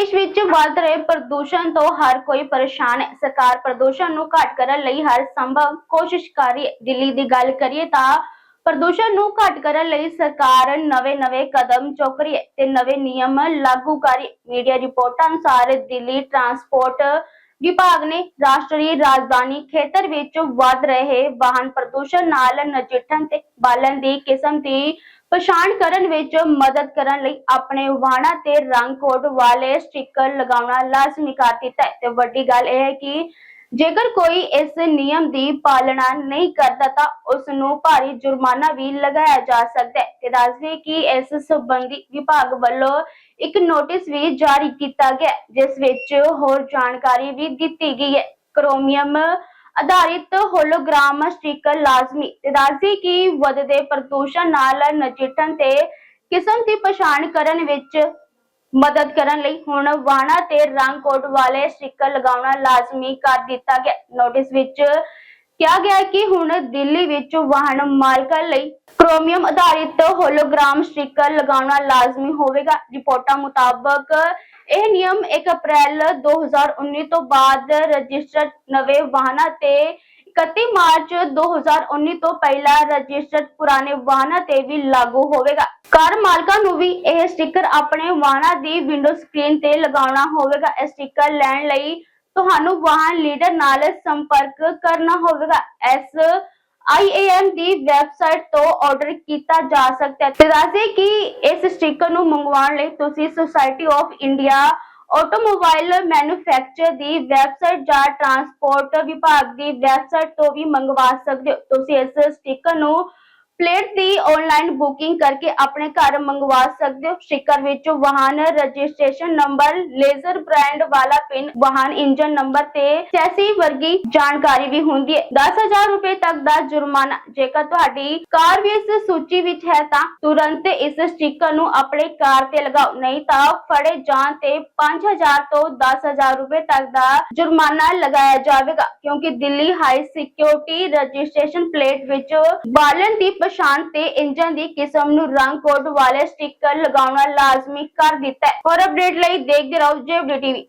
ਦੇਸ਼ ਵਿੱਚ ਵੱਧ ਰਹੇ ਪ੍ਰਦੂਸ਼ਣ ਤੋਂ ਹਰ ਕੋਈ ਪਰੇਸ਼ਾਨ ਹੈ। ਸਰਕਾਰ ਪ੍ਰਦੂਸ਼ਣ ਨੂੰ ਘੱਟ ਕਰਨ ਲਈ ਹਰ ਸੰਭਵ ਕੋਸ਼ਿਸ਼ ਕਰ ਰਹੀ ਹੈ। ਦਿੱਲੀ ਦੀ ਗੱਲ ਕਰੀਏ ਤਾਂ ਪ੍ਰਦੂਸ਼ਣ ਨੂੰ ਘੱਟ ਕਰਨ ਲਈ ਸਰਕਾਰ ਨਵੇਂ-ਨਵੇਂ ਕਦਮ ਚੁੱਕ ਰਹੀ ਹੈ ਤੇ ਨਵੇਂ ਨਿਯਮ ਲਾਗੂ ਕਰ ਰਹੀ ਹੈ। ਮੀਡੀਆ ਰਿਪੋਰਟਾਂ ਅਨੁਸਾਰ ਦਿੱਲੀ ਟਰਾਂਸਪੋਰਟ ਵਿਭਾਗ ਨੇ ਰਾਸ਼ਟਰੀ ਰਾਜਧਾਨੀ ਖੇਤਰ ਵਿੱਚ ਵੱਧ ਰਹੇ ਵਾਹਨ ਪ੍ਰਦੂਸ਼ਣ ਨਾਲ ਨਜਿੱਠਣ ਤੇ ਬਾਲਣ ਦੀ ਕਿਸਮ ਦੀ ਪਛਾਣ ਕਰਨ ਵਿੱਚ ਮਦਦ ਕਰਨ ਲਈ ਆਪਣੇ ਵਾਹਨਾਂ ਤੇ ਰੰਗ ਕੋਡ ਵਾਲੇ ਸਟicker ਲਗਾਉਣਾ ਲਾਜ਼ਮੀ ਕਰ ਦਿੱਤਾ ਹੈ। ਤੇ ਵੱਡੀ ਗੱਲ ਇਹ ਹੈ ਕਿ ਜੇਕਰ ਕੋਈ ਇਸ ਨਿਯਮ ਦੀ ਪਾਲਣਾ ਨਹੀਂ ਕਰਦਾ ਤਾਂ ਉਸ ਨੂੰ ਭਾਰੀ ਜੁਰਮਾਨਾ ਵੀ ਲਗਾਇਆ ਜਾ ਸਕਦਾ ਹੈ। ਤੇ ਦੱਸਦੇ ਕਿ ਇਸ ਸੰਬੰਧੀ ਵਿਭਾਗ ਵੱਲੋਂ ਇੱਕ ਨੋਟਿਸ ਵੀ ਜਾਰੀ ਕੀਤਾ ਗਿਆ ਜਿਸ ਵਿੱਚ ਹੋਰ ਜਾਣਕਾਰੀ ਵੀ ਦਿੱਤੀ ਗਈ ਹੈ। ਕ੍ਰੋਮੀਅਮ ਆਧਾਰਿਤ ਹੋਲੋਗ੍ਰਾਮ ਸਟicker ਲਾਜ਼ਮੀ। ਤੇ ਦੱਸਦੇ ਕਿ ਵਧਦੇ ਪ੍ਰਦੂਸ਼ਣ ਨਾਲ ਨਜਿੱਠਣ ਤੇ ਕਿਸਮ ਦੀ ਪਛਾਣ ਕਰਨ ਵਿੱਚ ਮਦਦ ਕਰਨ ਲਈ ਹੁਣ ਵਾਹਨਾਂ ਤੇ ਰੰਗ ਕੋਡ ਵਾਲੇ ਸਟicker ਲਗਾਉਣਾ ਲਾਜ਼ਮੀ ਕਰ ਦਿੱਤਾ ਗਿਆ। ਨੋਟਿਸ ਵਿੱਚ ਕਿਹਾ ਗਿਆ ਕਿ ਹੁਣ ਦਿੱਲੀ ਵਿੱਚ ਵਾਹਨ ਮਾਲਕਾਂ ਲਈ ਕ੍ਰੋਮੀਅਮ ਆਧਾਰਿਤ ਹੋਲੋਗ੍ਰਾਮ ਸਟicker ਲਗਾਉਣਾ ਲਾਜ਼ਮੀ ਹੋਵੇਗਾ। ਰਿਪੋਰਟਾਂ ਮੁਤਾਬਕ ਇਹ ਨਿਯਮ 1 ਅਪ੍ਰੈਲ 2019 ਤੋਂ ਬਾਅਦ ਰਜਿਸਟਰਡ ਨਵੇਂ ਵਾਹਨਾਂ ਤੇ 31 ਮਾਰਚ 2019 ਤੋਂ ਪਹਿਲਾਂ ਰਜਿਸਟਰਡ ਪੁਰਾਣੇ ਵਾਹਨਾਂ ਤੇ ਵੀ ਲਾਗੂ ਹੋਵੇਗਾ। ਕਾਰ ਮਾਲਕਾਂ ਨੂੰ ਵੀ ਇਹ ਸਟicker ਆਪਣੇ ਵਾਹਨਾਂ ਦੀ ਵਿੰਡੋ ਸਕਰੀਨ ਤੇ ਲਗਾਉਣਾ ਹੋਵੇਗਾ। ਇਹ ਸਟicker ਲੈਣ ਲਈ ਤੁਹਾਨੂੰ ਵਾਹਨ ਲੀਡਰ ਨਾਲ ਸੰਪਰਕ ਕਰਨਾ ਹੋਵੇਗਾ। ਇਸ IAM ਦੀ ਵੈਬਸਾਈਟ ਤੋਂ ਆਰਡਰ ਕੀਤਾ ਜਾ ਸਕਦਾ ਹੈ। ਤੇ ਦੱਸਦੇ ਕਿ ਇਸ ਸਟicker ਨੂੰ ਮੰਗਵਾਉਣ ਲਈ ਤੁਸੀਂ society of India automobile manufacture the website ਜਾਂ ਟਰਾਂਸਪੋਰਟ ਵਿਭਾਗ ਦੀ ਵੈਬਸਾਈਟ ਤੋਂ ਵੀ ਮੰਗਵਾ ਸਕਦੇ ਹੋ। ਤੁਸੀਂ ਇਸ ਸਟicker ਨੂੰ ਪਲੇਟ ਦੀ ਆਨਲਾਈਨ ਬੁਕਿੰਗ ਕਰਕੇ ਆਪਣੇ ਘਰ ਮੰਗਵਾ ਸਕਦੇ ਹੋ। ਸਟicker ਵਿੱਚ ਵਾਹਨ ਰਜਿਸਟ੍ਰੇਸ਼ਨ ਨੰਬਰ ਲੇਜ਼ਰ ਬ੍ਰਾਂਡ ਵਾਲਾ ਪਿਨ ਵਾਹਨ ਇੰਜਨ ਨੰਬਰ ਤੇ ਚੈਸੀ ਵਰਗੀ ਜਾਣਕਾਰੀ ਵੀ ਹੁੰਦੀ ਹੈ। 10000 ਰੁਪਏ ਤੱਕ ਦਾ ਜੁਰਮਾਨਾ, ਜੇਕਰ ਤੁਹਾਡੀ ਕਾਰ ਵੀ ਇਸ ਸੂਚੀ ਵਿੱਚ ਹੈ ਤਾਂ ਤੁਰੰਤ ਇਸ ਸਟicker ਨੂੰ ਆਪਣੇ ਕਾਰ ਤੇ ਲਗਾਓ। ਨਹੀਂ ਤਾਂ ਫੜੇ ਜਾਣ ਤੇ 5000 ਤੋਂ 10000 ਰੁਪਏ ਤੱਕ ਦਾ ਜੁਰਮਾਨਾ ਲਗਾਇਆ ਜਾਵੇਗਾ, ਕਿਉਂਕਿ Delhi high security registration plate ਵਿੱਚ ਬਾਲਣ ਦੀ ਪਛਾਣ ਤੇ ਇੰਜਨ ਦੀ ਕਿਸਮ ਨੂੰ ਰੰਗ ਕੋਡ ਵਾਲੇ ਸਟicker ਲਗਾਉਣਾ ਲਾਜ਼ਮੀ ਕਰ ਦਿੱਤਾ ਹੈ। ਹੋਰ ਅਪਡੇਟ ਲਈ ਦੇਖਦੇ ਰਹੋ ਜੇਵਡੀ ਟੀਵੀ